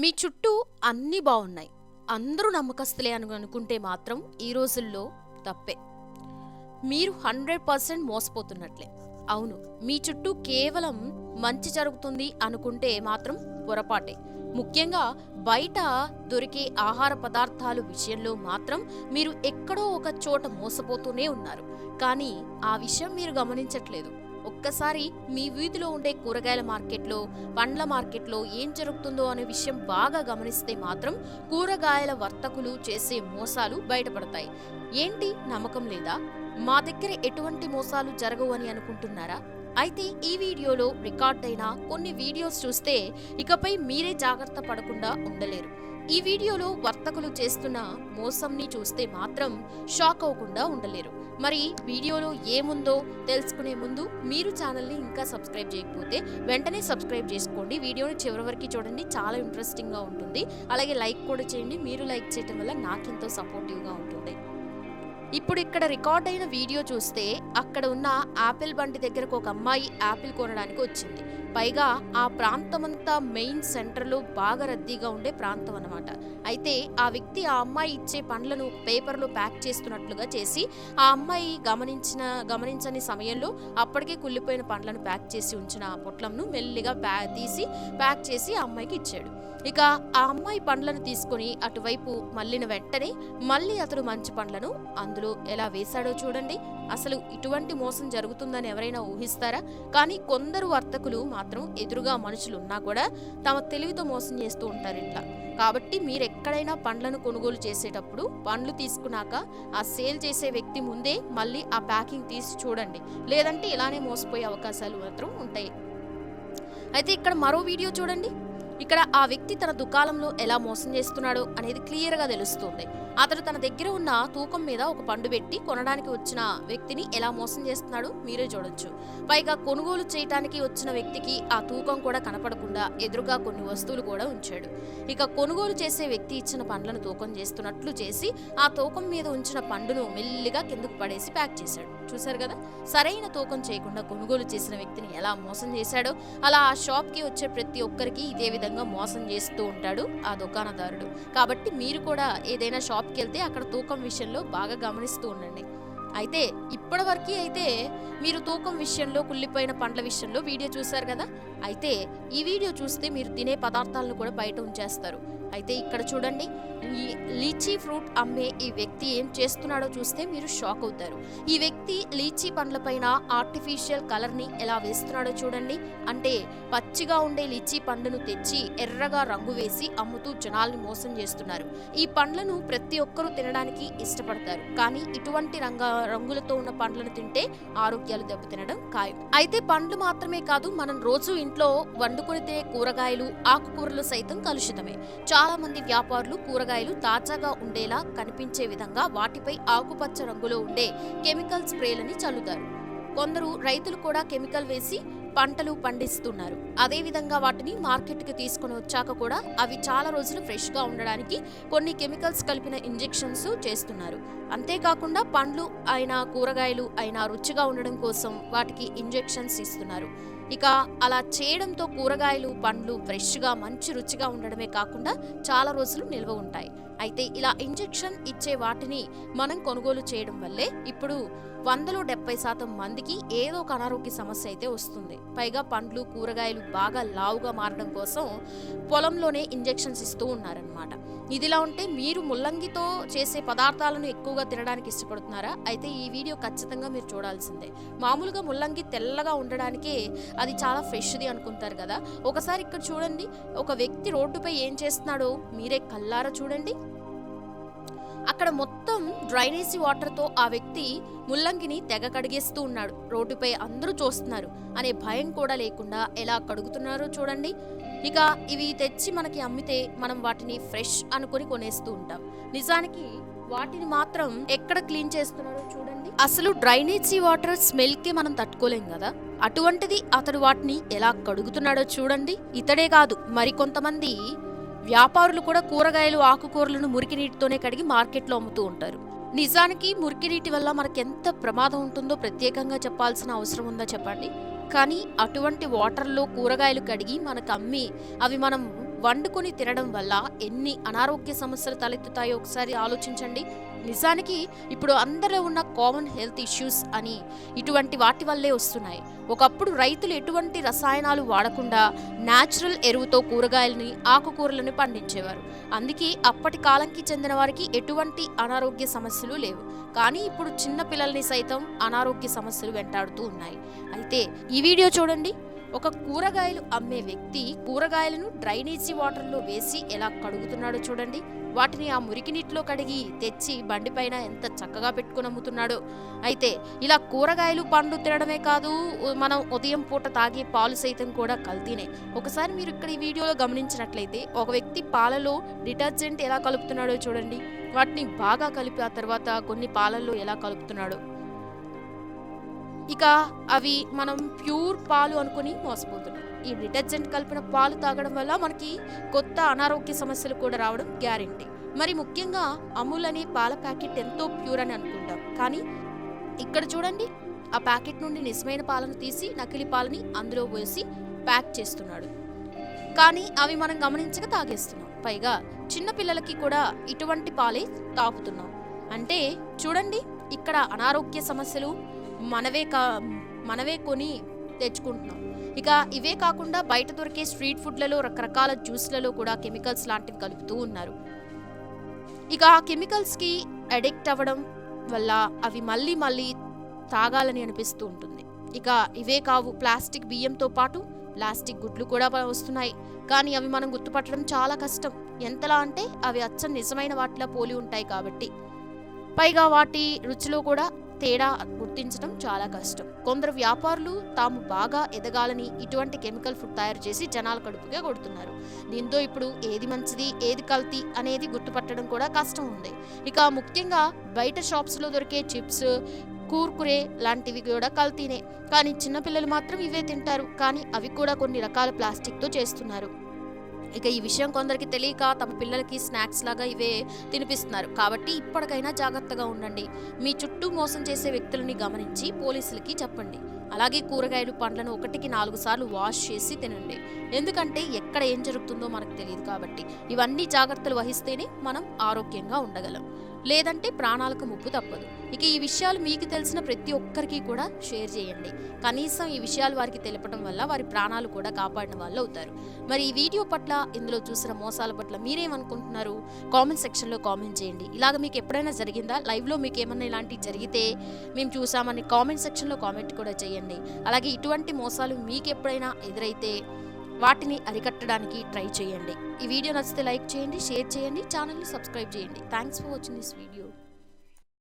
మీ చుట్టూ అన్నీ బాగున్నాయి. అందరూ నమ్మకస్తులే అని అనుకుంటే మాత్రం ఈ రోజుల్లో తప్పే. మీరు హండ్రెడ్ పర్సెంట్ మోసపోతున్నట్లే. అవును మీ చుట్టూ కేవలం మంచి జరుగుతుంది అనుకుంటే మాత్రం పొరపాటే. ముఖ్యంగా బయట దొరికే ఆహార పదార్థాలు విషయంలో మాత్రం మీరు ఎక్కడో ఒక చోట మోసపోతూనే ఉన్నారు. కానీ ఆ విషయం మీరు గమనించట్లేదు. ఒక్కసారి మీ వీధిలో ఉండే కూరగాయల మార్కెట్లో పండ్ల మార్కెట్లో ఏం జరుగుతుందో అనే విషయం బాగా గమనిస్తే మాత్రం కూరగాయల వర్తకులు చేసే మోసాలు బయటపడతాయి. ఏంటి నమ్మకం లేదా? మా దగ్గర ఎటువంటి మోసాలు జరగవు అని అనుకుంటున్నారా? అయితే ఈ వీడియోలో రికార్డ్ అయిన కొన్ని వీడియోస్ చూస్తే ఇకపై మీరే జాగ్రత్త పడకుండా ఉండలేరు. ఈ వీడియోలో వర్తకులు చేస్తున్న మోసంని చూస్తే మాత్రం షాక్ అవ్వకుండా ఉండలేరు. మరి వీడియోలో ఏముందో తెలుసుకునే ముందు మీరు ఛానల్ని ఇంకా సబ్స్క్రైబ్ చేయకపోతే వెంటనే సబ్స్క్రైబ్ చేసుకోండి. వీడియోని చివరి వరకు చూడండి. చాలా ఇంట్రెస్టింగ్గా ఉంటుంది. అలాగే లైక్ కూడా చేయండి. మీరు లైక్ చేయడం వల్ల నాకెంతో సపోర్టివ్గా ఉంటుంది. ఇప్పుడు ఇక్కడ రికార్డ్ అయిన వీడియో చూస్తే అక్కడ ఉన్న యాపిల్ బండి దగ్గరకు ఒక అమ్మాయి యాపిల్ కొనడానికి వచ్చింది. పైగా ఆ ప్రాంతమంతా మెయిన్ సెంటర్లో బాగా రద్దీగా ఉండే ప్రాంతం అనమాట అయితే ఆ వ్యక్తి ఆ అమ్మాయి ఇచ్చే పండ్లను పేపర్లో ప్యాక్ చేస్తున్నట్లుగా చేసి ఆ అమ్మాయి గమనించిన గమనించని సమయంలో అప్పటికే కుళ్ళిపోయిన పండ్లను ప్యాక్ చేసి ఉంచిన ఆ పొట్లంను మెల్లిగా ప్యా తీసి ప్యాక్ చేసి ఆ అమ్మాయికి ఇచ్చాడు. ఇక ఆ అమ్మాయి పండ్లను తీసుకొని అటువైపు మళ్ళిన వెంటనే మళ్ళీ అతడు మంచి పండ్లను అందులో ఎలా వేశాడో చూడండి. అసలు ఇటువంటి మోసం జరుగుతుందని ఎవరైనా ఊహిస్తారా? కానీ కొందరు వర్తకులు మాత్రం మాత్రం ఎదురుగా మనుషులు ఉన్నా కూడా తమ తెలివితో మోసం చేస్తూ ఉంటారు ఇట్లా కాబట్టి మీరు ఎక్కడైనా పండ్లను కొనుగోలు చేసేటప్పుడు పండ్లు తీసుకున్నాక ఆ సేల్ చేసే వ్యక్తి ముందే మళ్ళీ ఆ ప్యాకింగ్ తీసి చూడండి. లేదంటే ఇలానే మోసపోయే అవకాశాలు మాత్రం ఉంటాయి. అయితే ఇక్కడ మరో వీడియో చూడండి. ఇక్కడ ఆ వ్యక్తి తన దుకాణంలో ఎలా మోసం చేస్తున్నాడో అనేది క్లియర్గా తెలుస్తుంది. అతడు తన దగ్గర ఉన్న తూకం మీద ఒక పండు పెట్టి కొనడానికి వచ్చిన వ్యక్తిని ఎలా మోసం చేస్తున్నాడో మీరే చూడొచ్చు. పైగా కొనుగోలు చేయటానికి వచ్చిన వ్యక్తికి ఆ తూకం కూడా కనపడకుండా ఎదురుగా కొన్ని వస్తువులు కూడా ఉంచాడు. ఇక కొనుగోలు చేసే వ్యక్తి ఇచ్చిన పండ్లను తూకం చేస్తున్నట్లు చేసి ఆ తూకం మీద ఉంచిన పండును మెల్లిగా కిందకు పడేసి ప్యాక్ చేశాడు. చూశారు కదా? సరైన తూకం చేయకుండా కొనుగోలు చేసిన వ్యక్తిని ఎలా మోసం చేశాడో? అలా ఆ షాప్కి వచ్చే ప్రతి ఒక్కరికి ఇదే విధంగా మోసం చేస్తూ ఉంటాడు ఆ దుకాణదారుడు. కాబట్టి మీరు కూడా ఏదైనా షాప్కి వెళ్తే అక్కడ తూకం విషయంలో బాగా గమనిస్తూ ఉండండి. అయితే ఇప్పటివరకు అయితే మీరు తూకం విషయంలో కుళ్ళిపోయిన పండ్ల విషయంలో వీడియో చూశారు కదా? అయితే ఈ వీడియో చూస్తే మీరు తినే పదార్థాలను కూడా బయట ఉంచేస్తారు. అయితే ఇక్కడ చూడండి ఈ లీచీ ఫ్రూట్ అమ్మే ఈ వ్యక్తి ఏం చేస్తున్నాడో చూస్తే మీరు షాక్ అవుతారు. ఈ వ్యక్తి లీచీ పండ్లపైన ఆర్టిఫిషియల్ కలర్ని ఎలా వేస్తున్నాడో చూడండి. అంటే పచ్చిగా ఉండే లీచీ పండును తెచ్చి ఎర్రగా రంగు వేసి అమ్ముతూ జనాల్ని మోసం చేస్తున్నారు. ఈ పండ్లను ప్రతి ఒక్కరూ తినడానికి ఇష్టపడతారు. కానీ ఇటువంటి రంగ రంగులతో ఉన్న పండ్లను తింటే ఆరోగ్యాలు దెబ్బతినడం ఖాయం. అయితే పండ్లు మాత్రమే కాదు మనం రోజు ఇంట్లో వండుకొని తినే కూరగాయలు ఆకుకూరలు సైతం కలుషితమే. చాలా మంది వ్యాపారులు కూరగాయలు తాజాగా ఉండేలా కనిపించే విధంగా వాటిపై ఆకుపచ్చ రంగులో ఉండే కెమికల్ స్ప్రేలని చల్లుతారు. కొందరు రైతులు కూడా కెమికల్ వేసి పంటలు పండిస్తున్నారు. అదేవిధంగా వాటిని మార్కెట్కి తీసుకొని వచ్చాక కూడా అవి చాలా రోజులు ఫ్రెష్గా ఉండడానికి కొన్ని కెమికల్స్ కలిపిన ఇంజెక్షన్స్ చేస్తున్నారు. అంతేకాకుండా పండ్లు అయినా కూరగాయలు అయినా రుచిగా ఉండడం కోసం వాటికి ఇంజెక్షన్స్ ఇస్తున్నారు. ఇక అలా చేయడంతో కూరగాయలు పండ్లు ఫ్రెష్గా మంచి రుచిగా ఉండడమే కాకుండా చాలా రోజులు నిల్వ ఉంటాయి. అయితే ఇలా ఇంజెక్షన్ ఇచ్చే వాటిని మనం కొనుగోలు చేయడం వల్లే ఇప్పుడు వందలో డెబ్బై శాతం మందికి ఏదో ఒక అనారోగ్య సమస్య అయితే వస్తుంది. పైగా పండ్లు కూరగాయలు బాగా లావుగా మారడం కోసం పొలంలోనే ఇంజెక్షన్స్ ఇస్తూ ఉన్నారనమాట ఇదిలా ఉంటే మీరు ముల్లంగితో చేసే పదార్థాలను ఎక్కువగా తినడానికి ఇష్టపడుతున్నారా? అయితే ఈ వీడియో ఖచ్చితంగా మీరు చూడాల్సిందే. మామూలుగా ముల్లంగి తెల్లగా ఉండడానికే అది చాలా ఫ్రెష్ది అనుకుంటారు కదా. ఒకసారి ఇక్కడ చూడండి. ఒక వ్యక్తి రోడ్డుపై ఏం చేస్తున్నాడో మీరే కల్లారా చూడండి. అక్కడ మొత్తం డ్రైనేజీ వాటర్తో ఆ వ్యక్తి ముల్లంగిని తెగ కడిగేస్తూ ఉన్నాడు. రోడ్డుపై అందరూ చూస్తున్నారు. అనే భయం కూడా లేకుండా ఎలా కడుగుతున్నారో చూడండి. ఇక ఇవి తెచ్చి మనకి అమ్మితే మనం వాటిని ఫ్రెష్ అనుకొని కొనేస్తూ ఉంటాం. నిజానికి వాటిని మాత్రం ఎక్కడ క్లీన్ చేస్తున్నారో చూడండి. అసలు డ్రైనేజీ వాటర్ స్మెల్కి మనం తట్టుకోలేం కదా. అటువంటిది అతడు వాటిని ఎలా కడుగుతున్నాడో చూడండి. ఇతడే కాదు మరికొంతమంది వ్యాపారులు కూడా కూరగాయలు ఆకుకూరలను మురికి నీటితోనే కడిగి మార్కెట్లో అమ్ముతూ ఉంటారు. నిజానికి మురికి నీటి వల్ల మనకెంత ప్రమాదం ఉంటుందో ప్రత్యేకంగా చెప్పాల్సిన అవసరం ఉందా చెప్పండి? కానీ అటువంటి వాటర్లో కూరగాయలు కడిగి మనకు అమ్మి అవి మనం వండుకొని తినడం వల్ల ఎన్ని అనారోగ్య సమస్యలు తలెత్తుతాయో ఒకసారి ఆలోచించండి. నిజానికి ఇప్పుడు అందరిలో ఉన్న కామన్ హెల్త్ ఇష్యూస్ అని ఇటువంటి వాటి వల్లే వస్తున్నాయి. ఒకప్పుడు రైతులు ఎటువంటి రసాయనాలు వాడకుండా న్యాచురల్ ఎరువుతో కూరగాయలని ఆకుకూరలను పండించేవారు. అందుకే అప్పటి కాలంకి చెందిన వారికి ఎటువంటి అనారోగ్య సమస్యలు లేవు. కానీ ఇప్పుడు చిన్న పిల్లల్ని సైతం అనారోగ్య సమస్యలు వెంటాడుతూ ఉన్నాయి. అయితే ఈ వీడియో చూడండి. ఒక కూరగాయలు అమ్మే వ్యక్తి కూరగాయలను డ్రైనేజీ వాటర్లో వేసి ఎలా కడుగుతున్నాడో చూడండి. వాటిని ఆ మురికి నీటిలో కడిగి తెచ్చి బండిపైన ఎంత చక్కగా పెట్టుకుని అమ్ముతున్నాడో. అయితే ఇలా కూరగాయలు పండ్లు తినడమే కాదు మనం ఉదయం పూట తాగే పాలు సైతం కూడా కల్తీనే. ఒకసారి మీరు ఇక్కడ ఈ వీడియోలో గమనించినట్లయితే ఒక వ్యక్తి పాలలో డిటర్జెంట్ ఎలా కలుపుతున్నాడో చూడండి. వాటిని బాగా కలిపి ఆ తర్వాత కొన్ని పాలల్లో ఎలా కలుపుతున్నాడో. ఇక అవి మనం ప్యూర్ పాలు అనుకుని మోసపోతున్నాం. ఈ డిటర్జెంట్ కలిపిన పాలు తాగడం వల్ల మనకి కొత్త అనారోగ్య సమస్యలు కూడా రావడం గ్యారెంటీ. మరి ముఖ్యంగా అమూల్ అనే పాల ప్యాకెట్ ఎంతో ప్యూర్ అని అనుకుంటాం. కానీ ఇక్కడ చూడండి ఆ ప్యాకెట్ నుండి నిజమైన పాలను తీసి నకిలీ పాలని అందులో వేసి ప్యాక్ చేస్తున్నాడు. కానీ అవి మనం గమనించక తాగేస్తున్నాం. పైగా చిన్నపిల్లలకి కూడా ఇటువంటి పాలే తాగుతున్నాం. అంటే చూడండి ఇక్కడ అనారోగ్య సమస్యలు మనవే కా మనవే కొని తెచ్చుకుంటున్నాం. ఇక ఇవే కాకుండా బయట దొరికే స్ట్రీట్ ఫుడ్లలో రకరకాల జ్యూస్లలో కూడా కెమికల్స్ లాంటివి కలుపుతూ ఉన్నారు. ఇక ఆ కెమికల్స్కి అడిక్ట్ అవ్వడం వల్ల అవి మళ్ళీ మళ్ళీ తాగాలని అనిపిస్తూ ఉంటుంది. ఇక ఇవే కావు ప్లాస్టిక్ బియ్యంతో పాటు ప్లాస్టిక్ గుడ్లు కూడా వస్తున్నాయి. కానీ అవి మనం గుర్తుపట్టడం చాలా కష్టం. ఎంతలా అంటే అవి అచ్చం నిజమైన వాటిలా పోలి ఉంటాయి కాబట్టి. పైగా వాటి రుచిలో కూడా తేడా గుర్తించడం చాలా కష్టం. కొందరు వ్యాపారులు తాము బాగా ఎదగాలని ఇటువంటి కెమికల్ ఫుడ్ తయారు చేసి జనాల కడుపుగా కొడుతున్నారు. దీంతో ఇప్పుడు ఏది మంచిది ఏది కల్తీ అనేది గుర్తుపట్టడం కూడా కష్టం ఉంది. ఇక ముఖ్యంగా బయట షాప్స్లో దొరికే చిప్స్ కూర్కురే లాంటివి కూడా కల్తీనే. కానీ చిన్నపిల్లలు మాత్రం ఇవే తింటారు. కానీ అవి కూడా కొన్ని రకాల ప్లాస్టిక్తో చేస్తున్నారు. ఇక ఈ విషయం కొందరికి తెలియక తమ పిల్లలకి స్నాక్స్ లాగా ఇవే తినిపిస్తున్నారు. కాబట్టి ఇప్పటికైనా జాగ్రత్తగా ఉండండి. మీ చుట్టూ మోసం చేసే వ్యక్తులని గమనించి పోలీసులకి చెప్పండి. అలాగే కూరగాయలు పండ్లను ఒకటికి నాలుగు సార్లు వాష్ చేసి తినండి. ఎందుకంటే ఎక్కడ ఏం జరుగుతుందో మనకు తెలియదు కాబట్టి. ఇవన్నీ జాగ్రత్తలు వహిస్తేనే మనం ఆరోగ్యంగా ఉండగలం. లేదంటే ప్రాణాలకు ముప్పు తప్పదు. ఇక ఈ విషయాలు మీకు తెలిసిన ప్రతి ఒక్కరికి కూడా షేర్ చేయండి. కనీసం ఈ విషయాలు వారికి తెలపడం వల్ల వారి ప్రాణాలు కూడా కాపాడిన వాళ్ళు అవుతారు. మరి ఈ వీడియో పట్ల ఇందులో చూసిన మోసాల పట్ల మీరేమనుకుంటున్నారు? కామెంట్ సెక్షన్లో కామెంట్ చేయండి. ఇలాగ మీకు ఎప్పుడైనా జరిగిందా? లైవ్లో మీకు ఏమన్నా ఇలాంటివి జరిగితే మేము చూసామని కామెంట్ సెక్షన్లో కామెంట్ కూడా చేయండి. అలాగే ఇటువంటి మోసాలు మీకు ఎప్పుడైనా ఎదురైతే వాటిని అరికట్టడానికి ట్రై చేయండి. ఈ వీడియో నచ్చితే లైక్ చేయండి షేర్ చేయండి ఛానల్ని సబ్స్క్రైబ్ చేయండి. Thanks for watching this video